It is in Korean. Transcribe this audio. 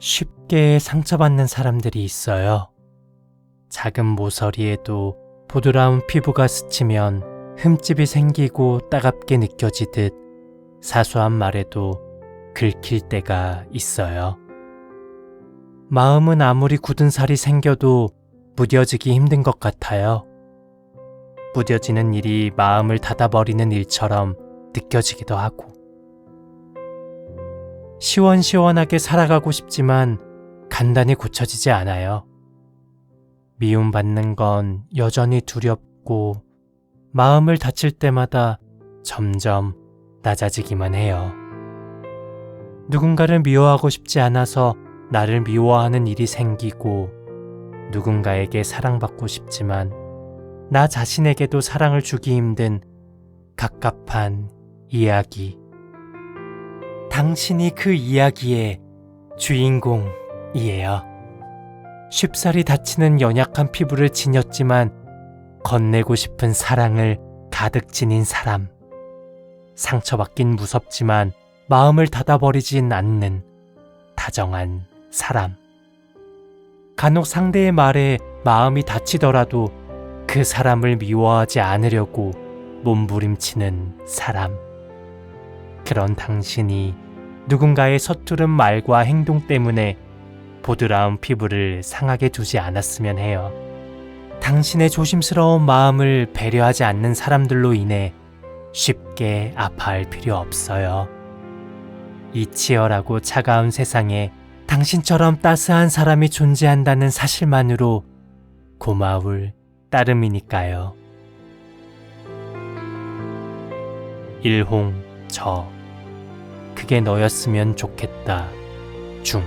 쉽게 상처받는 사람들이 있어요. 작은 모서리에도 부드러운 피부가 스치면 흠집이 생기고 따갑게 느껴지듯 사소한 말에도 긁힐 때가 있어요. 마음은 아무리 굳은 살이 생겨도 무뎌지기 힘든 것 같아요. 무뎌지는 일이 마음을 닫아버리는 일처럼 느껴지기도 하고. 시원시원하게 살아가고 싶지만 간단히 고쳐지지 않아요. 미움받는 건 여전히 두렵고 마음을 다칠 때마다 점점 낮아지기만 해요. 누군가를 미워하고 싶지 않아서 나를 미워하는 일이 생기고 누군가에게 사랑받고 싶지만 나 자신에게도 사랑을 주기 힘든 갑갑한 이야기. 당신이 그 이야기의 주인공이에요. 쉽사리 다치는 연약한 피부를 지녔지만 건네고 싶은 사랑을 가득 지닌 사람. 상처받긴 무섭지만 마음을 닫아버리진 않는 다정한 사람. 간혹 상대의 말에 마음이 다치더라도 그 사람을 미워하지 않으려고 몸부림치는 사람. 그런 당신이 누군가의 서투른 말과 행동 때문에 보드라운 피부를 상하게 두지 않았으면 해요. 당신의 조심스러운 마음을 배려하지 않는 사람들로 인해 쉽게 아파할 필요 없어요. 이 치열하고 차가운 세상에 당신처럼 따스한 사람이 존재한다는 사실만으로 고마울 따름이니까요. 일홍 저 그게 너였으면 좋겠다. 중